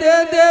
દે દે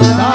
Bye.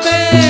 tem.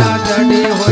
ना जड़े हो